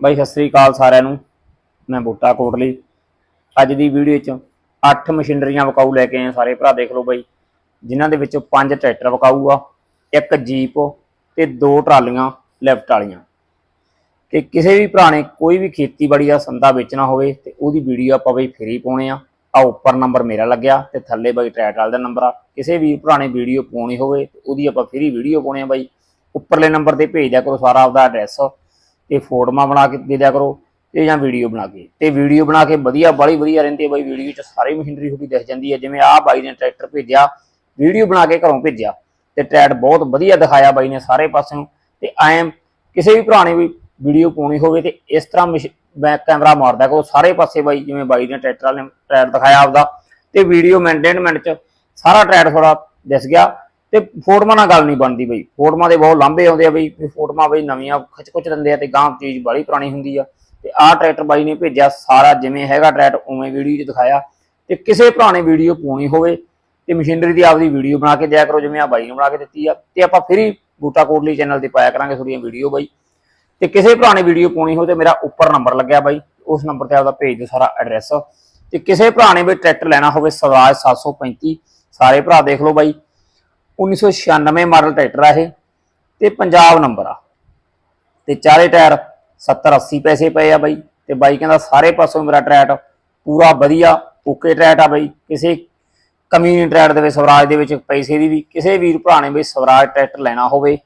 ਬਾਈ, ਸਤਿ ਸ੍ਰੀ ਅਕਾਲ ਸਾਰਿਆਂ ਨੂੰ। ਮੈਂ ਬੂਟਾ ਕੋਟਲੀ। ਅੱਜ ਦੀ ਵੀਡੀਓ 'ਚ 8 ਮਸ਼ੀਨਰੀਆਂ ਵਿਕਾਊ ਲੈ ਕੇ ਆਏ ਹਾਂ ਸਾਰੇ ਭਰਾ, ਦੇਖ ਲਓ ਬਾਈ। ਜਿਨ੍ਹਾਂ ਦੇ ਵਿੱਚੋਂ 5 ਟਰੈਕਟਰ ਵਿਕਾਊ ਆ, ਇੱਕ ਜੀਪ ਤੇ ਦੋ ਟਰਾਲੀਆਂ ਲੈਫਟ ਵਾਲੀਆਂ। ਤੇ ਕਿਸੇ ਵੀ ਭਰਾ ਨੇ ਕੋਈ ਵੀ ਖੇਤੀਬਾੜੀ ਦਾ ਸੰਦਾ ਵੇਚਣਾ ਹੋਵੇ ਤੇ ਉਹਦੀ ਵੀਡੀਓ ਆਪਾਂ ਬਈ ਫ੍ਰੀ ਪਾਉਣੇ ਆ। ਆ ਉੱਪਰ ਨੰਬਰ ਮੇਰਾ ਲੱਗਿਆ ਤੇ ਥੱਲੇ ਬਾਈ ਟਰੈਕਟਰ ਵਾਲੇ ਦਾ ਨੰਬਰ ਆ। ਕਿਸੇ ਵੀ ਭਰਾ ਨੇ ਵੀਡੀਓ ਪਾਉਣੀ ਹੋਵੇ ਉਹਦੀ ਆਪਾਂ ਫ੍ਰੀ ਵੀਡੀਓ ਪਾਉਣੇ ਆ ਬਾਈ। ਉੱਪਰਲੇ ਨੰਬਰ ਤੇ ਭੇਜ ਦਿਆ ਕਰੋ ਸਾਰਾ ਆਪਦਾ ਐਡਰੈਸ ਤੇ ਫੋਟੋਆਂ ਬਣਾ ਕੇ ਦੇ ਦਿਆ ਕਰੋ ਤੇ ਜਾਂ ਵੀਡੀਓ ਬਣਾ ਕੇ। ਤੇ ਵੀਡੀਓ ਬਣਾ ਕੇ ਵਧੀਆ ਬੜੀ ਵਧੀਆ ਰਹਿੰਦੀ ਹੈ ਬਾਈ। ਵੀਡੀਓ 'ਚ ਸਾਰੀ ਮਸ਼ੀਨਰੀ ਹੋ ਤੁਹਾਡੀ ਦਿਖ ਜਾਂਦੀ ਹੈ। ਜਿਵੇਂ ਆਹ ਬਾਈ ਨੇ ਟਰੈਕਟਰ ਭੇਜਿਆ ਵੀਡੀਓ ਬਣਾ ਕੇ ਘਰੋਂ ਭੇਜਿਆ। ਤੇ ਟਰੈਕਟ ਬਹੁਤ ਵਧੀਆ ਦਿਖਾਇਆ ਬਾਈ ਨੇ ਸਾਰੇ ਪਾਸੇ ਨੂੰ ਤੇ ਐਂ ਕਿਸੇ ਵੀ ਭਰਾ ਵੀ ਵੀਡੀਓ ਪਾਉਣੀ ਹੋਵੇ ਤੇ ਇਸ ਤਰ੍ਹਾਂ ਬੈਕ ਕੈਮਰਾ ਮਾਰਦਾ ਕਰੋ ਸਾਰੇ ਪਾਸੇ ਬਾਈ। ਜਿਵੇਂ ਬਾਈ ਨੇ ਟਰੈਕਟਰ ਵਾਲੇ ਨੇ ਟਰੈਕਟ ਦਿਖਾਇਆ ਆਪਦਾ। ਤੇ ਵੀਡੀਓ ਮਿੰਟ ਮਿੰਟ 'ਚ ਸਾਰਾ ਟਰੈਕਟ ਥੋੜਾ ਦਿਸ ਗਿਆ। ਤੇ ਫੋਟੋਆਂ ਨਾਲ ਗੱਲ ਨਹੀਂ ਬਣਦੀ ਬਈ। ਫੋਟੋਆਂ ਦੇ ਬਹੁਤ ਲਾਂਭੇ ਆਉਂਦੇ ਆ ਬਈ, ਵੀ ਫੋਟੋਆਂ ਬਈ ਨਵੀਆਂ ਖਿੱਚ ਖੁੱਚ ਦਿੰਦੇ ਆ ਤੇ ਗਾਂ ਚੀਜ਼ ਬੜੀ ਪੁਰਾਣੀ ਹੁੰਦੀ ਆ। ਤੇ ਆਹ ਟਰੈਕਟਰ ਬਾਈ ਨੇ ਭੇਜਿਆ, ਸਾਰਾ ਜਿਵੇਂ ਹੈਗਾ ਟਰੈਕਟਰ ਉਵੇਂ ਵੀਡੀਓ 'ਚ ਦਿਖਾਇਆ। ਤੇ ਕਿਸੇ ਭਰਾ ਨੇ ਵੀਡੀਓ ਪਾਉਣੀ ਹੋਵੇ ਤੇ ਮਸ਼ੀਨਰੀ ਦੀ ਆਪਦੀ ਵੀਡੀਓ ਬਣਾ ਕੇ ਦਿਆ ਕਰੋ, ਜਿਵੇਂ ਆ ਬਾਈ ਨੂੰ ਬਣਾ ਕੇ ਦਿੱਤੀ ਆ। ਤੇ ਆਪਾਂ ਫਿਰ ਹੀ ਬੂਟਾ ਕੋਟਲੀ ਚੈਨਲ ਤੇ ਪਾਇਆ ਕਰਾਂਗੇ ਤੁਹਾਡੀਆਂ ਵੀਡੀਓ ਬਾਈ। ਤੇ ਕਿਸੇ ਪੁਰਾਣੇ ਵੀਡੀਓ ਪਾਉਣੀ ਹੋਵੇ ਤੇ ਮੇਰਾ ਉੱਪਰ ਨੰਬਰ ਲੱਗਿਆ ਬਾਈ। ਉਸ ਨੰਬਰ ਤੇ ਆਪਦਾ ਭੇਜ ਦਿਓ ਸਾਰਾ ਐਡਰੈਸ। ਤੇ ਕਿਸੇ ਭਰਾ ਨੇ ਵੀ ਟਰੈਕਟਰ ਲੈਣਾ ਹੋਵੇ, ਸਵਰਾਜ 735 ਸਾਰੇ ਭਰਾ ਦੇਖ ਲਓ ਬਾਈ। 1996 ਮਾਡਲ ਟਰੈਕਟਰ ਆ ਇਹ ਤੇ ਪੰਜਾਬ ਨੰਬਰ ਆ। ਤੇ ਚਾਰੇ ਟਾਇਰ 70 80 ਪੈਸੇ ਪਏ ਆ ਬਾਈ। ਤੇ ਬਾਈ ਕਹਿੰਦਾ ਸਾਰੇ ਪਾਸੋਂ ਮੇਰਾ ਟਰੈਟ ਪੂਰਾ ਵਧੀਆ, ਓਕੇ ਟਰੈਟ ਆ ਬਾਈ। ਕਿਸੇ ਕਮੀ ਨਹੀਂ ਟਰੈਟ ਦੇ ਵਿੱਚ, ਸਵਰਾਜ ਦੇ ਵਿੱਚ ਪੈਸੇ ਦੀ ਵੀ। ਕਿਸੇ ਵੀਰ ਭਰਾ ਨੇ ਬਈ ਸਵਰਾਜ ਟਰੈਕਟਰ ਲੈਣਾ ਹੋਵੇ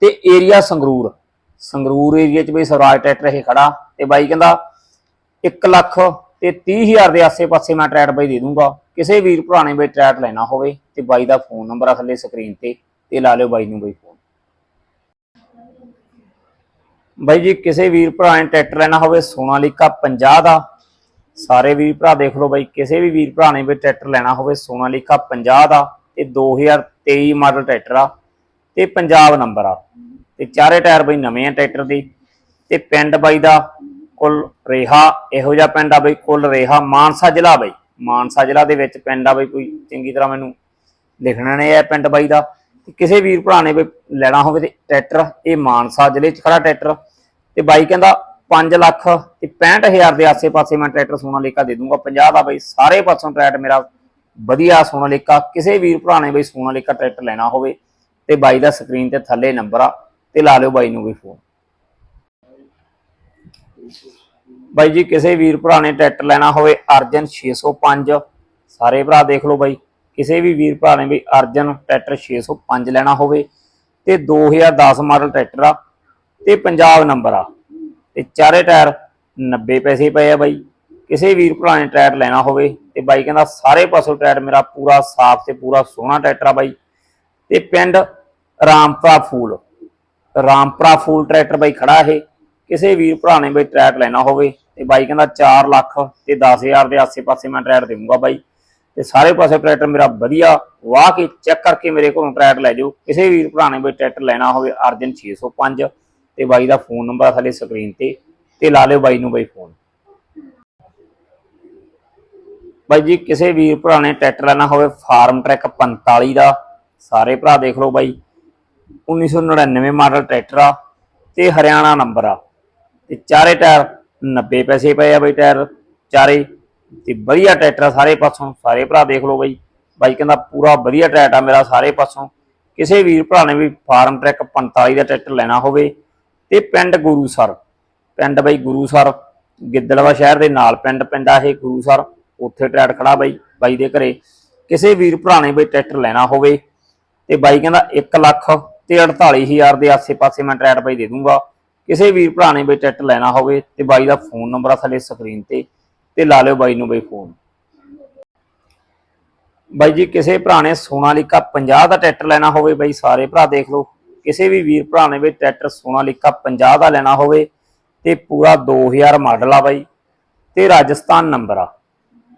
ਤੇ ਏਰੀਆ ਸੰਗਰੂਰ। ਸੰਗਰੂਰ ਏਰੀਆ 'ਚ ਬਈ ਸਵਰਾਜ ਟਰੈਕਟਰ ਇਹ ਖੜਾ। ਤੇ ਬਾਈ ਕਹਿੰਦਾ 1 ਲੱਖ ਤੇ 30000 ਦੇ ਆਸੇ-ਪਾਸੇ ਮੈਂ ਟਰੈਟ ਬਾਈ ਦੇ ਦੂੰਗਾ। ਕਿਸੇ ਵੀਰ ਭਰਾ ਨੇ ਬਈ ਟਰੈਟ ਲੈਣਾ ਹੋਵੇ ਤੇ ਬਾਈ ਦਾ ਫੋਨ ਨੰਬਰ ਆ ਥੱਲੇ ਸਕਰੀਨ ਤੇ ਤੇ ਲਾ ਲਿਓ ਬਾਈ ਨੂੰ ਬਈ ਫੋਨ। ਬਾਈ ਜੀ, ਕਿਸੇ ਵੀਰ ਭਰਾ ਨੇ ਟਰੈਕਟਰ ਲੈਣਾ ਹੋਵੇ ਸੋਨਾਲੀਕਾ 50 ਦਾ। ਸਾਰੇ ਵੀਰ ਭਰਾ ਦੇਖ ਲਓ ਬਾਈ, ਕਿਸੇ ਵੀ ਵੀਰ ਭਰਾ ਨੇ ਵੀ ਟਰੈਕਟਰ ਲੈਣਾ ਹੋਵੇ ਸੋਨਾਲੀਕਾ 50 ਦਾ ਤੇ 2023 ਮਾਡਲ ਟਰੈਕਟਰ ਆ ਤੇ ਪੰਜਾਬ ਨੰਬਰ ਆ। ਤੇ ਚਾਰੇ ਟਾਇਰ ਬਾਈ ਨਵੇਂ ਆ ਟਰੈਕਟਰ ਦੇ ਤੇ ਪਿੰਡ ਬਾਈ ਦਾ ਕੁੱਲ ਰੇਹਾ, ਇਹੋ ਜਿਹਾ ਪਿੰਡ ਆ ਬਈ, ਕੁੱਲ ਰੇਹਾ ਮਾਨਸਾ ਜ਼ਿਲ੍ਹਾ ਬਈ। ਮਾਨਸਾ ਜ਼ਿਲ੍ਹਾ ਦੇ ਵਿੱਚ ਪਿੰਡ ਆ ਬਈ, ਕੋਈ ਚੰਗੀ ਤਰ੍ਹਾਂ ਮੈਨੂੰ ਲਿਖਣਾ ਨੇ ਇਹ ਪਿੰਡ ਬਾਈ ਦਾ। ਕਿਸੇ ਵੀਰ ਭਰਾ ਨੇ ਬਈ ਲੈਣਾ ਹੋਵੇ ਤੇ ਟਰੈਕਟਰ, ਇਹ ਮਾਨਸਾ ਜ਼ਿਲ੍ਹੇ 'ਚ ਖੜਾ ਟਰੈਕਟਰ। ਤੇ ਬਾਈ ਕਹਿੰਦਾ 5 ਲੱਖ ਤੇ 65000 ਦੇ ਆਸੇ-ਪਾਸੇ ਮੈਂ ਟਰੈਕਟਰ ਸੋਨਾ ਸੋਨਾਲੀਕਾ ਦੇ ਦੂੰਗਾ 50 ਦਾ ਬਈ, ਸਾਰੇ ਪਾਸੋਂ ਟਰੈਕਟਰ ਮੇਰਾ ਵਧੀਆ ਸੋਨਾ ਸੋਨਾਲੀਕਾ। ਕਿਸੇ ਵੀਰ ਭਰਾ ਨੇ ਬਈ ਸੋਨਾ ਲੇਕਾ ਟਰੈਕਟਰ ਲੈਣਾ ਹੋਵੇ ਤੇ ਬਾਈ ਦਾ ਸਕਰੀਨ ਤੇ ਥੱਲੇ ਨੰਬਰ ਆ, ਤੇ ਲਾ ਲਿਓ ਬਾਈ ਨੂੰ ਵੀ ਫੋਨ। ਬਾਈ ਜੀ, ਕਿਸੇ ਵੀਰ ਭਰਾ ਨੇ ਟਰੈਕਟਰ ਲੈਣਾ ਹੋਵੇ ਅਰਜਨ 605 ਸਾਰੇ ਭਰਾ ਦੇਖ ਲਓ ਬਾਈ। ਕਿਸੇ ਵੀ ਵੀਰ ਭਰਾ ਨੇ ਵੀ ਅਰਜਨ ਟਰੈਕਟਰ 605 ਲੈਣਾ ਹੋਵੇ ਤੇ 2010 ਮਾਡਲ ਟਰੈਕਟਰ ਆ ਤੇ ਪੰਜਾਬ ਨੰਬਰ ਆ। ਤੇ ਚਾਰੇ ਟਾਇਰ 90 ਪੈਸੇ ਪਏ ਆ ਬਾਈ। ਕਿਸੇ ਵੀਰ ਭਰਾ ਨੇ ਟਰੈਕਟਰ ਲੈਣਾ ਹੋਵੇ ਤੇ ਬਾਈ ਕਹਿੰਦਾ ਸਾਰੇ ਪਾਸੋਂ ਟਾਇਰ ਮੇਰਾ ਪੂਰਾ ਸਾਫ਼ ਤੇ ਪੂਰਾ ਸੋਹਣਾ ਟਰੈਕਟਰ ਆ ਬਾਈ। ਤੇ ਪਿੰਡ ਰਾਮਪੁਰਾ ਫੂਲ ਰਾਮਪੁਰਾ ਫੂਲ ਟਰੈਕਟਰ ਬਾਈ ਖੜਾ ਇਹ। ਕਿਸੇ ਵੀਰ ਭਰਾ ਨੇ ਬਈ ਟਰੈਕਟਰ ਲੈਣਾ ਹੋਵੇ ਤੇ ਬਾਈ ਕਹਿੰਦਾ 4 ਲੱਖ ਤੇ 10000 ਦੇ ਆਸੇ-ਪਾਸੇ ਮੈਂ ਟਰੈਕਟਰ ਦੇਵਾਂਗਾ ਬਾਈ। ਤੇ ਸਾਰੇ ਪਾਸੇ ਟਰੈਕਟਰ ਮੇਰਾ ਵਧੀਆ, ਵਾਹ ਕੇ ਚੈੱਕ ਕਰਕੇ ਮੇਰੇ ਕੋਲੋਂ ਟਰੈਕਟਰ ਲੈ ਜਾਓ। ਕਿਸੇ ਵੀਰ ਭਰਾ ਨੇ ਬਈ ਟਰੈਕਟਰ ਲੈਣਾ ਹੋਵੇ ਅਰਜਨ 605 ਤੇ ਬਾਈ ਦਾ ਫੋਨ ਨੰਬਰ ਥੱਲੇ ਸਕਰੀਨ ਤੇ ਤੇ ਲਾ ਲਿਓ ਬਾਈ ਨੂੰ ਬਾਈ ਫੋਨ ਬਾਈ ਜੀ, ਕਿਸੇ ਵੀਰ ਭਰਾ ਨੇ ਟਰੈਕਟਰ ਲੈਣਾ ਹੋਵੇ ਫਾਰਮ ਟਰੈਕ 45 ਦਾ, ਸਾਰੇ ਭਰਾ ਦੇਖ ਲਓ ਬਾਈ। 1999 ਮਾਡਲ ਟਰੈਕਟਰ ਆ ਤੇ ਹਰਿਆਣਾ ਨੰਬਰ ਆ। ਤੇ ਚਾਰੇ ਟਾਇਰ 90 ਪੈਸੇ ਪਏ ਆ ਬਈ ਟਾਇਰ ਚਾਰੇ। ਤੇ ਵਧੀਆ ਟਰੈਕਟਰ ਆ ਸਾਰੇ ਪਾਸੋਂ, ਸਾਰੇ ਭਰਾ ਦੇਖ ਲਓ ਬਾਈ। ਬਾਈ ਕਹਿੰਦਾ ਪੂਰਾ ਵਧੀਆ ਟਰੈਕਟਰ ਆ ਮੇਰਾ ਸਾਰੇ ਪਾਸੋਂ। ਕਿਸੇ ਵੀਰ ਭਰਾ ਨੇ ਵੀ ਫਾਰਮ ਟਰੈਕ 45 ਦਾ ਟਰੈਕਟਰ ਲੈਣਾ ਹੋਵੇ। ਤੇ ਪਿੰਡ ਗੁਰੂਸਰ ਪਿੰਡ ਬਾਈ ਗੁਰੂਸਰ ਗਿੱਦੜਵਾ ਸ਼ਹਿਰ ਦੇ ਨਾਲ ਪਿੰਡ ਪੈਂਦਾ ਇਹ ਗੁਰੂਸਰ ਉੱਥੇ ਟਰੈਕਟਰ ਖੜਾ ਬਾਈ ਬਾਈ ਦੇ ਘਰੇ। ਕਿਸੇ ਵੀਰ ਭਰਾ ਨੇ ਬਈ ਟਰੈਕਟਰ ਲੈਣਾ ਹੋਵੇ। ਤੇ ਬਾਈ ਕਹਿੰਦਾ 1 ਲੱਖ ਤੇ 48000 ਦੇ ਆਸੇ-ਪਾਸੇ ਮੈਂ ਟਰੈਕਟਰ ਬਾਈ ਦੇ ਦੂੰਗਾ। ਕਿਸੇ ਵੀਰ ਭਰਾ ਨੇ ਬਈ ਟਰੈਕਟਰ ਲੈਣਾ ਹੋਵੇ ਤੇ ਬਾਈ ਦਾ ਫੋਨ ਨੰਬਰ ਆ ਥੱਲੇ ਸਕਰੀਨ ਤੇ ਤੇ ਲਾ ਲਿਓ ਬਾਈ ਨੂੰ ਬਈ ਫੋਨ। ਬਾਈ ਜੀ, ਕਿਸੇ ਭਰਾ ਨੇ ਸੋਨਾਲੀਕਾ 50 ਦਾ ਟਰੈਕਟਰ ਲੈਣਾ ਹੋਵੇ, ਬਾਈ ਸਾਰੇ ਭਰਾ ਦੇਖ ਲਓ। ਕਿਸੇ ਵੀ ਵੀਰ ਭਰਾ ਨੇ ਵੀ ਟਰੈਕਟਰ ਸੋਨਾਲੀਕਾ 50 ਦਾ ਲੈਣਾ ਹੋਵੇ ਤੇ ਪੂਰਾ 2000 ਮਾਡਲ ਆ ਬਾਈ। ਤੇ ਰਾਜਸਥਾਨ ਨੰਬਰ ਆ।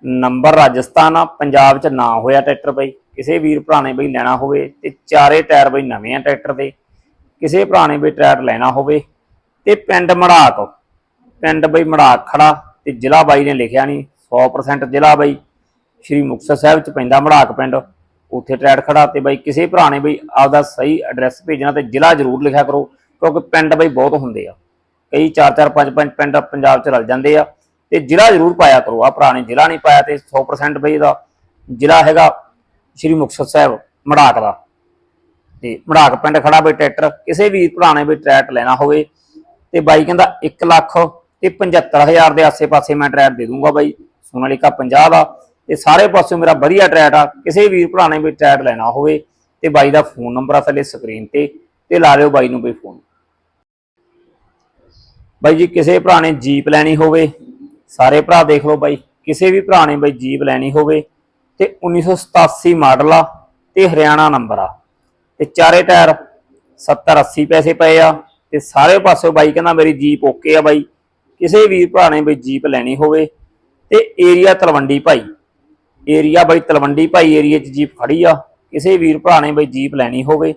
ਨੰਬਰ ਰਾਜਸਥਾਨ ਆ, ਪੰਜਾਬ 'ਚ ਨਾ ਹੋਇਆ ਟਰੈਕਟਰ ਬਈ। ਕਿਸੇ ਵੀਰ ਭਰਾ ਨੇ ਬਈ ਲੈਣਾ ਹੋਵੇ ਤੇ ਚਾਰੇ ਟਾਇਰ ਬਈ ਨਵੇਂ ਆ ਟਰੈਕਟਰ ਦੇ। ਕਿਸੇ ਭਰਾ ਨੇ ਬਈ ਟਰੈਕਟਰ ਲੈਣਾ ਹੋਵੇ ਤੇ ਪਿੰਡ ਮੜਾਕ, ਪਿੰਡ ਬਈ ਮੜਾਕ ਖੜਾ ਤੇ ਜ਼ਿਲ੍ਹਾ ਬਾਈ ਨੇ ਲਿਖਿਆ ਨਹੀਂ 100% ਜ਼ਿਲ੍ਹਾ ਬਾਈ, ਸ਼੍ਰੀ ਮੁਕਤਸਰ ਸਾਹਿਬ ਚ ਪੈਂਦਾ ਮੜਾਕ ਪਿੰਡ, ਉੱਥੇ ਟਰੈਟ ਖੜਾ ਤੇ ਬਾਈ ਕਿਸੇ ਭਰਾ ਨੇ ਬਈ ਆਪਦਾ ਸਹੀ ਐਡਰੈਸ ਭੇਜਣਾ ਤੇ ਜ਼ਿਲ੍ਹਾ ਜ਼ਰੂਰ ਲਿਖਿਆ ਕਰੋ, ਕਿਉਂਕਿ ਪਿੰਡ ਬਈ ਬਹੁਤ ਹੁੰਦੇ ਆ। ਕਈ 4-4 5-5 ਪਿੰਡ ਪੰਜਾਬ ਚ ਰਲ ਜਾਂਦੇ ਆ ਤੇ ਜ਼ਿਲ੍ਹਾ ਜ਼ਰੂਰ ਪਾਇਆ ਕਰੋ ਆ ਭਰਾ ਨੇ ਜ਼ਿਲ੍ਹਾ ਨਹੀਂ ਪਾਇਆ ਤੇ 100% ਬਈ ਇਹਦਾ ਜ਼ਿਲ੍ਹਾ ਹੈਗਾ ਸ਼੍ਰੀ ਮੁਕਤਸਰ ਸਾਹਿਬ ਮੜਾਕ ਦਾ। ਤੇ ਮੜਾਕ ਪਿੰਡ ਖੜਾ ਬਈ ਟਰੈਕਟਰ, ਕਿਸੇ ਵੀ ਭਰਾ ਨੇ ਬਈ ਟਰੈਕਟਰ ਲੈਣਾ ਹੋਵੇ ਤੇ ਬਾਈ ਕਹਿੰਦਾ 1 ਲੱਖ ਤੇ 75000 ਦੇ ਆਸੇ-ਪਾਸੇ ਮੈਂ ਟਰੈਟ ਦੇ ਦੂੰਗਾ ਬਾਈ। ਸੋਨਾਲੀਕਾ 50 ਦਾ। ਤੇ ਸਾਰੇ ਪਾਸੇ ਮੇਰਾ ਵਧੀਆ ਟਰੈਟ ਆ। ਕਿਸੇ ਵੀਰ ਭਰਾ ਨੇ ਵੀ ਟਰੈਟ ਲੈਣਾ ਹੋਵੇ ਤੇ ਬਾਈ ਦਾ ਫੋਨ ਨੰਬਰ ਆ ਥੱਲੇ ਸਕਰੀਨ ਤੇ ਤੇ ਲਾ ਲਿਓ ਬਾਈ ਨੂੰ ਬਈ ਫੋਨ। ਬਾਈ ਜੀ, ਕਿਸੇ ਭਰਾ ਨੇ ਜੀਪ ਲੈਣੀ ਹੋਵੇ, ਸਾਰੇ ਭਰਾ ਦੇਖ ਲਓ ਬਾਈ। ਕਿਸੇ ਵੀ ਭਰਾ ਨੇ ਬਾਈ ਜੀਪ ਲੈਣੀ ਹੋਵੇ ਤੇ 1987 ਮਾਡਲ ਆ ਤੇ ਹਰਿਆਣਾ ਨੰਬਰ ਆ। ਤੇ ਚਾਰੇ ਟਾਇਰ 70 80 ਪੈਸੇ ਪਏ ਆ। ਤੇ ਸਾਰੇ ਪਾਸੇ ਬਾਈ ਕਹਿੰਦਾ ਮੇਰੀ ਜੀਪ ਓਕੇ ਆ ਬਾਈ। ਕਿਸੇ ਵੀਰ ਭਰਾ ਨੇ ਬਈ ਜੀਪ ਲੈਣੀ ਹੋਵੇ। ਤੇ ਏਰੀਆ ਤਲਵੰਡੀ ਭਾਈ। ਏਰੀਆ ਬਾਈ ਤਲਵੰਡੀ ਭਾਈ ਏਰੀਆ 'ਚ ਜੀਪ ਖੜੀ ਆ। ਕਿਸੇ ਵੀਰ ਭਰਾ ਨੇ ਬਈ ਜੀਪ ਲੈਣੀ ਹੋਵੇ।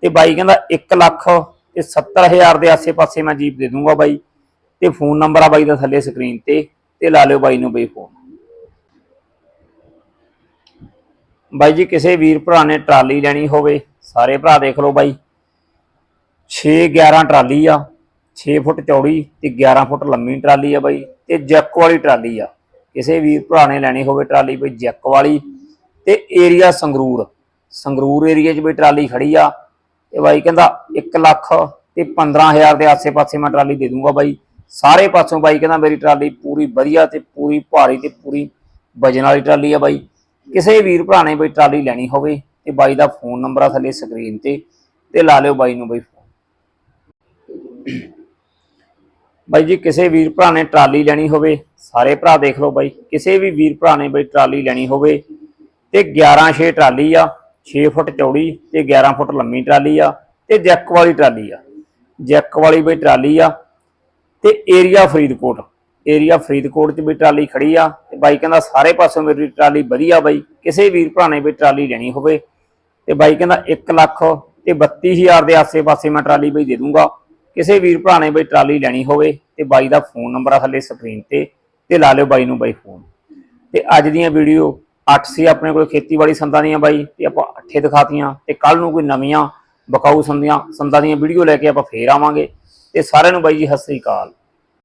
ਤੇ ਬਾਈ ਕਹਿੰਦਾ 1 ਲੱਖ ਤੇ 70000 ਦੇ ਆਸੇ-ਪਾਸੇ ਮੈਂ ਜੀਪ ਦੇ ਦੂੰਗਾ ਬਾਈ। ਤੇ ਫੋਨ ਨੰਬਰ ਆ ਬਾਈ ਦਾ ਥੱਲੇ ਸਕਰੀਨ ਤੇ। ਤੇ ਲਾ ਲਿਓ ਬਾਈ ਨੂੰ ਬਈ ਫੋਨ। ਬਾਈ ਜੀ, ਕਿਸੇ ਵੀਰ ਭਰਾ ਨੇ ਟਰਾਲੀ ਲੈਣੀ ਹੋਵੇ। ਸਾਰੇ ਭਰਾ ਦੇਖ ਲਓ ਬਾਈ। 6 11 ਟਰਾਲੀ ਆ 6 ਫੁੱਟ ਚੌੜੀ ਤੇ 11 ਫੁੱਟ ਲੰਮੀ ਟਰਾਲੀ ਆ ਬਾਈ, ਤੇ ਜੈਕ ਵਾਲੀ ਟਰਾਲੀ ਆ। ਕਿਸੇ ਵੀਰ ਭਰਾ ਨੇ ਲੈਣੀ ਹੋਵੇ ਟਰਾਲੀ ਬਈ ਜੈਕ ਵਾਲੀ, ਤੇ ਏਰੀਆ ਸੰਗਰੂਰ ਸੰਗਰੂਰ ਏਰੀਆ 'ਚ ਵੀ ਟਰਾਲੀ ਖੜੀ ਆ, ਤੇ ਬਾਈ ਕਹਿੰਦਾ 1 ਲੱਖ ਤੇ 15000 ਦੇ ਆਸੇ-ਪਾਸੇ ਮੈਂ ਟਰਾਲੀ ਦੇ ਦੂੰਗਾ ਬਾਈ। ਸਾਰੇ ਪਾਸੋਂ ਬਾਈ ਕਹਿੰਦਾ ਮੇਰੀ ਟਰਾਲੀ ਪੂਰੀ ਵਧੀਆ ਤੇ ਪੂਰੀ ਭਾਰੀ ਤੇ ਪੂਰੀ ਵਜਨ ਵਾਲੀ ਟਰਾਲੀ ਆ ਬਾਈ। ਕਿਸੇ ਵੀਰ ਭਰਾ ਨੇ ਬਈ ਟਰਾਲੀ ਲੈਣੀ ਹੋਵੇ ਤੇ ਬਾਈ ਦਾ ਫੋਨ ਨੰਬਰ ਆ ਥੱਲੇ ਸਕਰੀਨ ਤੇ ਤੇ ਲਾ ਲਿਓ ਬਾਈ ਨੂੰ ਬਈ ਬਾਈ ਜੀ, ਕਿਸੇ ਵੀਰ ਭਰਾ ਨੇ ਟਰਾਲੀ ਲੈਣੀ ਹੋਵੇ, ਸਾਰੇ ਭਰਾ ਦੇਖ ਲਓ ਬਾਈ, ਕਿਸੇ ਵੀ ਵੀਰ ਭਰਾ ਨੇ ਬਈ ਟਰਾਲੀ ਲੈਣੀ ਹੋਵੇ, ਤੇ 11 6 ਟਰਾਲੀ ਆ 6 ਫੁੱਟ ਚੌੜੀ ਤੇ 11 ਫੁੱਟ ਲੰਮੀ ਟਰਾਲੀ ਆ, ਤੇ ਜੈਕ ਵਾਲੀ ਟਰਾਲੀ ਆ। ਜੈਕ ਵਾਲੀ ਬਈ ਟਰਾਲੀ ਆ, ਤੇ ਏਰੀਆ ਫਰੀਦਕੋਟ ਏਰੀਆ ਫਰੀਦਕੋਟ 'ਚ ਵੀ ਟਰਾਲੀ ਖੜੀ ਆ, ਤੇ ਬਾਈ ਕਹਿੰਦਾ ਸਾਰੇ ਪਾਸੋਂ ਮੇਰੀ ਟਰਾਲੀ ਵਧੀਆ ਬਾਈ, ਕਿਸੇ ਵੀਰ ਭਰਾ ਨੇ ਵੀ ਟਰਾਲੀ ਲੈਣੀ ਹੋਵੇ, ਤੇ ਬਾਈ ਕਹਿੰਦਾ 1 ਲੱਖ ਤੇ 32000 ਦੇ ਆਸੇ-ਪਾਸੇ ਮੈਂ ਟਰਾਲੀ ਬਈ ਦੇ ਦੂੰਗਾ। ਕਿਸੇ ਵੀਰ ਭਰਾ ਨੇ ਬਈ ਟਰਾਲੀ ਲੈਣੀ ਹੋਵੇ ਤੇ ਬਾਈ ਦਾ ਫੋਨ ਨੰਬਰ ਆ ਥੱਲੇ ਸਕਰੀਨ ਤੇ ਤੇ ਲਾ ਲਿਓ ਬਾਈ ਨੂੰ ਬਾਈ ਫੋਨ। ਤੇ ਅੱਜ ਦੀਆਂ ਵੀਡੀਓ 8 ਸੀ ਆਪਣੇ ਕੋਲ, ਖੇਤੀਬਾੜੀ ਸੰਦਾਂ ਦੀਆਂ ਬਾਈ, ਤੇ ਆਪਾਂ ਅੱਠੇ ਦਿਖਾਤੀਆਂ, ਤੇ ਕੱਲ ਨੂੰ ਕੋਈ ਨਵੀਆਂ ਬਕਾਊ ਸੰਦੀਆਂ ਸੰਦਾਂ ਦੀਆਂ ਵੀਡੀਓ ਲੈ ਕੇ ਆਪਾਂ ਫੇਰ ਆਵਾਂਗੇ। ਤੇ ਸਾਰਿਆਂ ਨੂੰ ਬਾਈ ਜੀ, ਸਤਿ ਸ੍ਰੀ ਅਕਾਲ।